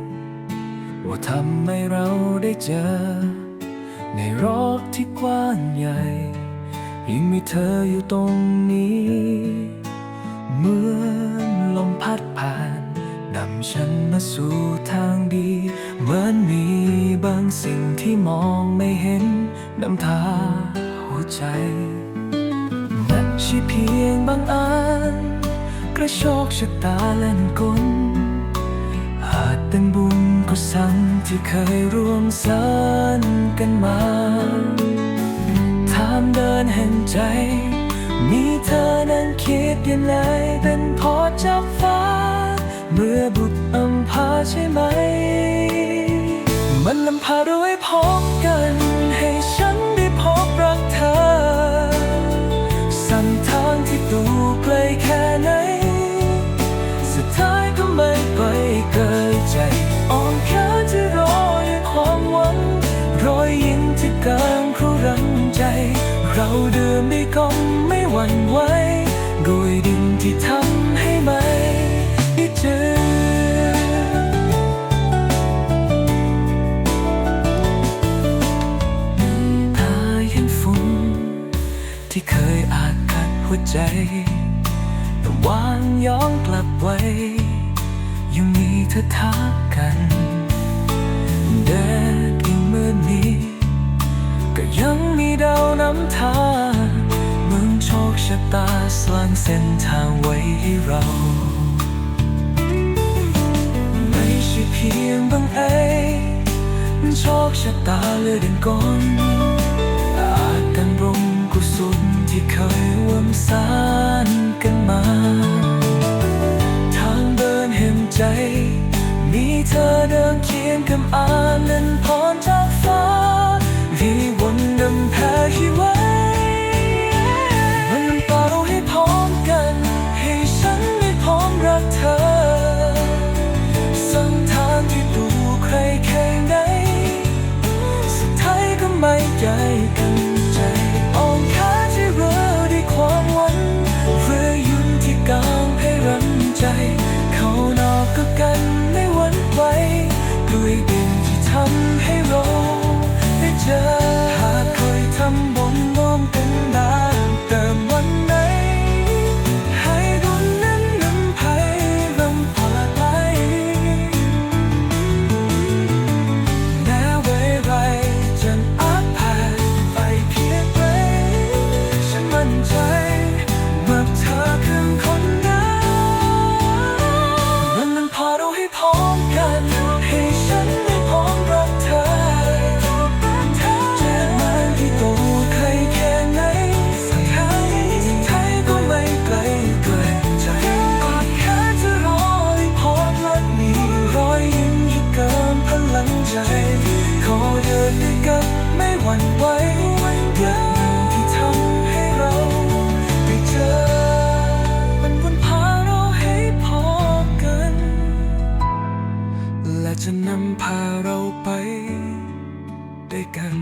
ดว่าทำให้เราได้เจอ ในโลกที่กว้างใหญ่ยังมีเธออยู่ตรงนี้ เหมือนลมพัดผ่านนำฉันมาสู่ทางดี เหมือนมีบางสิ่งที่มองไม่เห็นนำทางหัวใจไม่ใช่เพียงบางอันกระโชกชะตาเล่นกล เป็นบุญกุศลที่เคยร่วมสร้างกันมาทางเดินแห่งใจ มีเธอนั้นคิดยังไงเป็นพอจากฟ้า เมื่อบุตรอัมพาใช่ไหม ไม่หวั่นไหวด้วยดินที่ทำให้ไม่ได้เจอถ้าเห็นฝุ่นที่เคยอาจกัดหัวใจแต่วางย้อนกลับไว้ยังมีเธอทักกัน สร้างเส้นทางไว้ให้เรา ไม่ใช่เพียงบังเอิญโชคชะตาเลือดกลนอาจเป็นบรงกุศลที่เคยร่วมสางกันมา ทางเดินแห่งใจ มีเธอเดินเคียงกับอ่า ด้วยดินที่ทำให้เรา หวั่นไหวอย่างหนึ่งที่ทำให้เราไปเจอ มันวนพาเราให้พอกัน และจะนำพาเราไปด้วยกัน